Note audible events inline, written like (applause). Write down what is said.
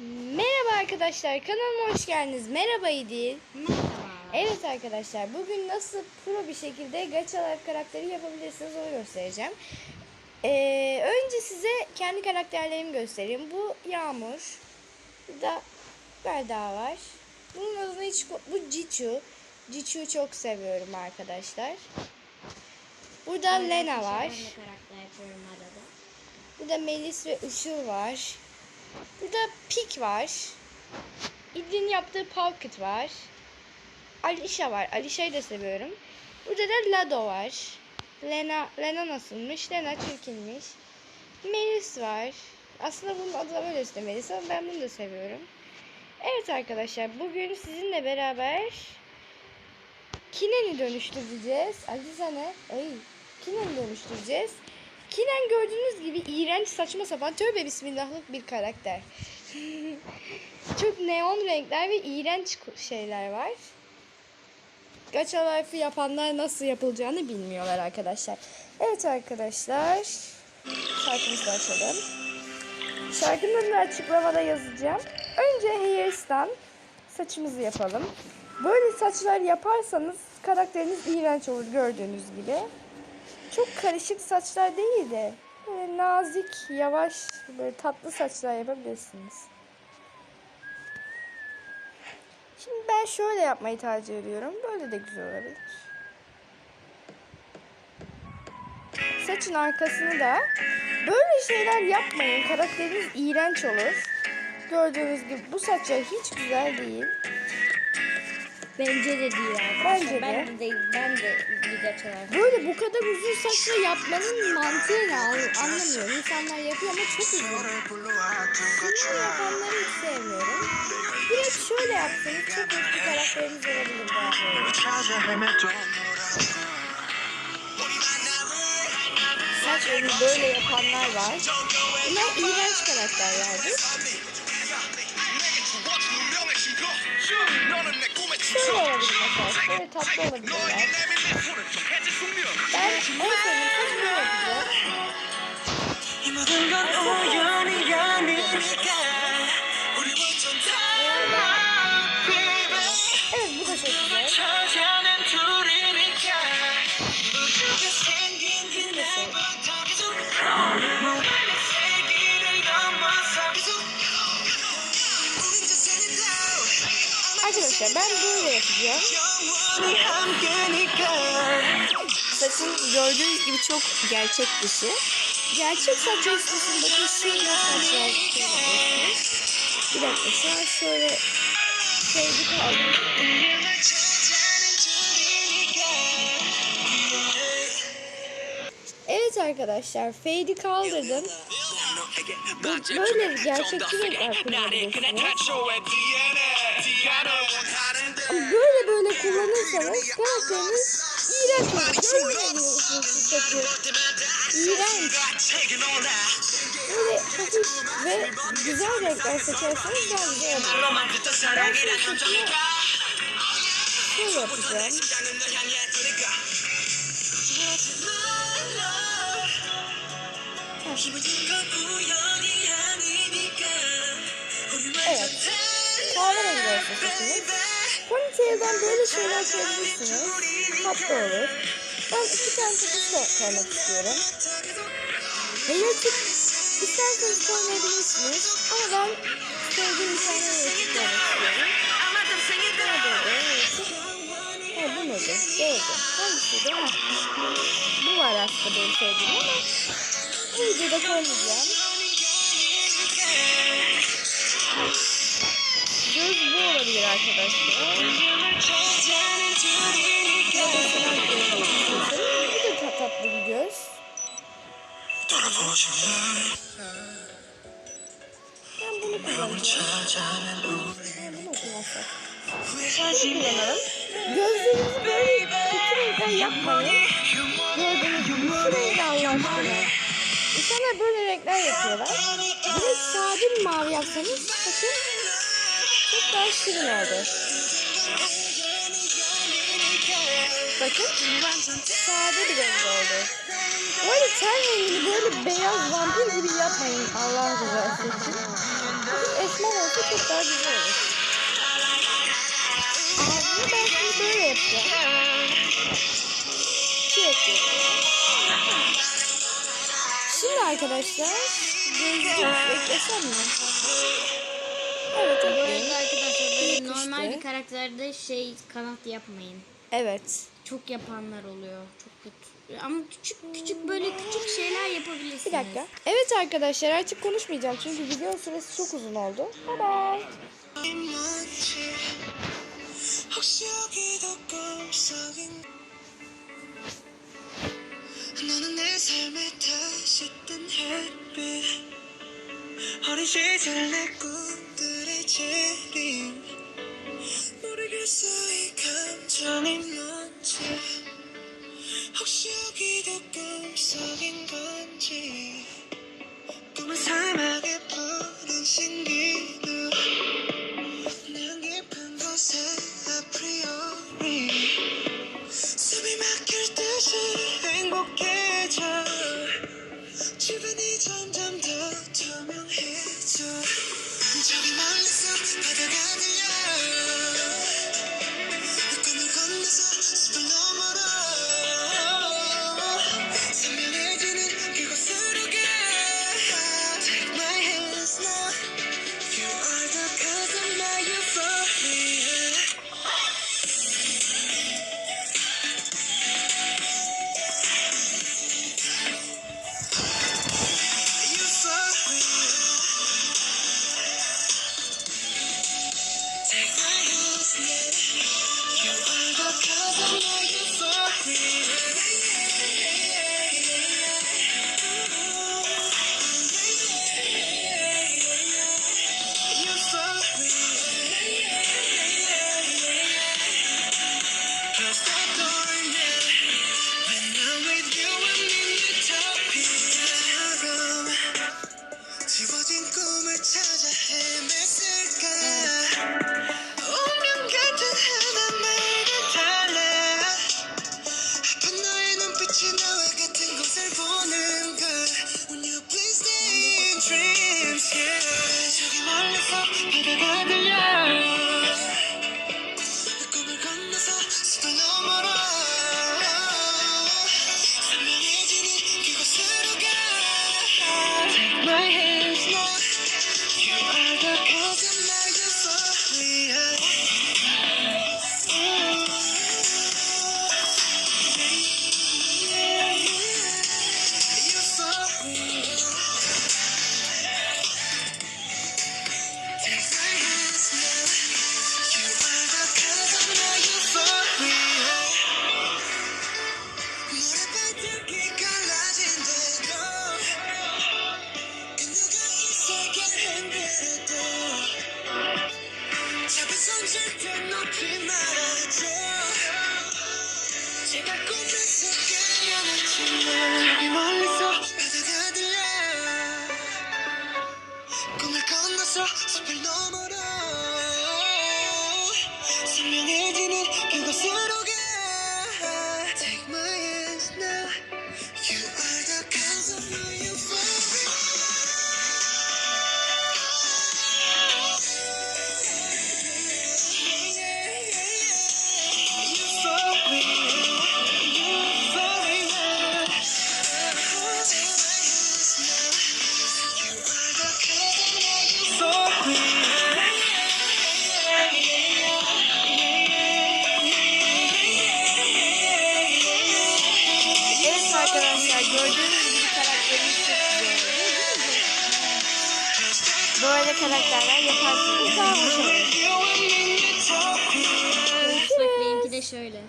Merhaba arkadaşlar kanalıma hoş geldiniz. Merhaba İdil. Merhaba. Evet arkadaşlar bugün nasıl pro bir şekilde Gacha Life karakteri yapabilirsiniz onu göstereceğim. Ee, önce size kendi karakterlerimi göstereyim. Bu Yağmur. Bu da Belda var. Bunun adını hiç... Bu Cichu. Cichu'yu çok seviyorum arkadaşlar. Burada Lena var. Burada Melis ve Işıl var. Burada Pik var. İdil'in yaptığı Pocket var. Alişa var. Alişa'yı da seviyorum. Burada da Lado var. Lena, Lena nasılmış? Lena çirkinmiş. Melis var. Aslında bunun adı böyle işte Melis ama ben bunu da seviyorum. Evet arkadaşlar bugün sizinle beraber Kinen'i dönüştüreceğiz. Azize ne? Ey, Kinen'i dönüştüreceğiz. Kinen gördüğünüz gibi iğrenç saçma sapan tövbe bismillahlık bir karakter. (laughs) Çok neon renkler ve iğrenç şeyler var. Gacha Life'ı yapanlar nasıl yapılacağını bilmiyorlar arkadaşlar. Evet arkadaşlar. Şarkımızı da açalım. Şarkının adını açıklamada yazacağım. Önce Hair'dan saçımızı yapalım. Böyle saçlar yaparsanız karakteriniz iğrenç olur gördüğünüz gibi. Çok karışık saçlar değil de böyle nazik, yavaş, böyle tatlı saçlar yapabilirsiniz. Şimdi ben şöyle yapmayı tercih ediyorum. Böyle de güzel olabilir. Saçın arkasını da böyle şeyler yapmayın. Karakteriniz iğrenç olur. Gördüğünüz gibi bu saçlar hiç güzel değil. Bence de değil arkadaşlar. Bence Ben de. değil. Ben de video çalarım. Böyle bu kadar uzun saçla yapmanın mantığı ne anlamıyorum. İnsanlar yapıyor ama çok uzun. Bunları yapanları hiç sevmiyorum. Direkt şöyle yapsanız çok hoş bir karakteriniz olabilir. Saç örümü böyle yapanlar var. Bunlar iğrenç karakterlerdir. 에 무슨 소리야? you. Arkadaşlar ben böyle yapacağım. Saçım gördüğünüz gibi çok gerçek dışı. Şey. Gerçek saç olsun bakın şöyle saçlar Bir dakika şu an şöyle şey sevgi kaldım. Şey evet arkadaşlar fade'i kaldırdım. Bu böyle gerçekçi bir arkadaşlar. Böyle böyle kullanırsanız karakteriniz iğrenç olur. Görmüyorsunuz şu saçı. İğrenç. Böyle hafif ve güzel renkler seçerseniz daha güzel olur. Ben şöyle yapacağım. Evet. Olsun saçınız. Ponytail'den böyle şeyler koyabilirsiniz. Tatlı olur. Ben iki tane sakız koymak istiyorum. Tip isterseniz koymayabilirsiniz. Ama ben sevdiğim bir tane koymak istiyorum. Ha bu muydu? Değildi. Hangisiydi? Ha. Bu var aslında benim sevdiğim ama bu videoda koymayacağım. Olabilir arkadaşlar. Bu da tat- tatlı bir göz. Ben bunu kullanacağım. Kullansak. Bunu kullanalım. Gözlerinizi böyle renkler yapmayın. Gördüğünüz gibi şu rengi Allah aşkına. İnsanlar böyle renkler yapıyorlar. Direkt sade mavi yapsanız bakın çok daha şirin oldu. Bakın sade bir renk oldu. Bu arada ten rengini böyle beyaz vampir gibi yapmayın Allah rızası için. Esmer olsun çok daha güzel olur. Ağzını ben şimdi böyle yapacağım. Şimdi arkadaşlar gözlük eklesem mi? böyle İlk normal işte. bir karakterde şey kanat yapmayın. Evet. Çok yapanlar oluyor. Çok kötü. Ama küçük küçük böyle küçük şeyler yapabilirsiniz. Bir dakika. Evet arkadaşlar artık konuşmayacağım çünkü video süresi çok uzun oldu. Bye bye. 뭔지 혹시 여기도 꿈속인 너는 내 삶에 다시 뜬 햇빛 어린 시절 내 꿈들의 재림 정이 뭔지 혹시 여기도 꿈속인 건지 꿈은 사막에 푸른 신기 건너서 숲을 넘어라. 선명해지는 그곳으로 가 gördüğünüz gibi karakterimiz çok güzel? Böyle karakterler yaparsınız daha hoş olur. Bak benimki de şöyle.